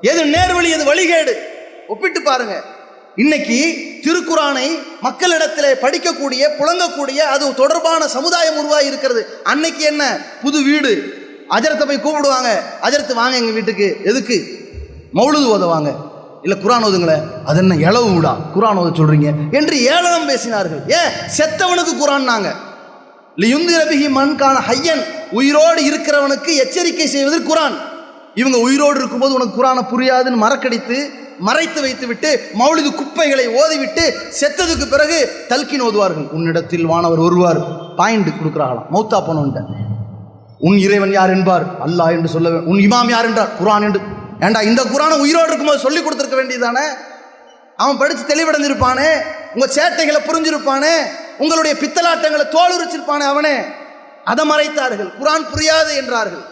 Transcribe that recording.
எது நேர்வழி எது வழிகேடு? ஒப்பிட்டு பாருங்க. இன்னைக்கு திருக்குறானை மக்களிடத்தில் படிக்கக்கூடிய புழங்கக்கூடிய அது தொடர்பான சமுதாயம் உருவாகி இருக்கிறது. அன்னைக்கு என்ன? புது வீடு. அஜரத்தை போய் கூப்பிடுவாங்க. அஜரத்து வாங்க எங்க வீட்டுக்கு. எதுக்கு? மௌலுது ஓதுவாங்க இல்லை குரான் ஓதுங்களே. அது என்ன இளவு விடா? குரான் ஓத சொல்றீங்க. என்று ஏளனம் பேசினார்கள். ஏன் செத்தவனுக்கு குரான்னாங்க. லியுந்திர லியுந்திரபிகி மண்கான ஹையன் உயிரோடு இருக்கிறவனுக்கு எச்சரிக்கை செய்வது குரான். இவங்க உயிரோடு இருக்கும்போது உனக்கு குரானை புரியாதுன்னு மறக்கடித்து மறைத்து வைத்து விட்டு மௌலிது குப்பைகளை ஓதிவிட்டு செத்ததுக்கு பிறகு தல்கின் ஓதுவார்கள். உன்னிடத்தில் வானவர் ஒருவார் பாயிண்ட் கொடுக்குறாங்களாம் மௌத்தா போனவன்ட்ட. உன் இறைவன் யார் என்பார்? அல்லாஹ் என்று சொல்ல உன் இமாம் யார் என்றார்? குரான் என்று. ஏண்டா இந்த குரானை உயிரோடு இருக்கும்போது சொல்லி கொடுத்துருக்க வேண்டியதானே அவன் படித்து தெளிவடைந்திருப்பானே? உங்கள் சேட்டைகளை புரிஞ்சிருப்பானே? உங்களுடைய பித்தலாட்டங்களை தோலுரிச்சிருப்பானே அவனே? அதை மறைத்தார்கள். குரான் புரியாது என்றார்கள்.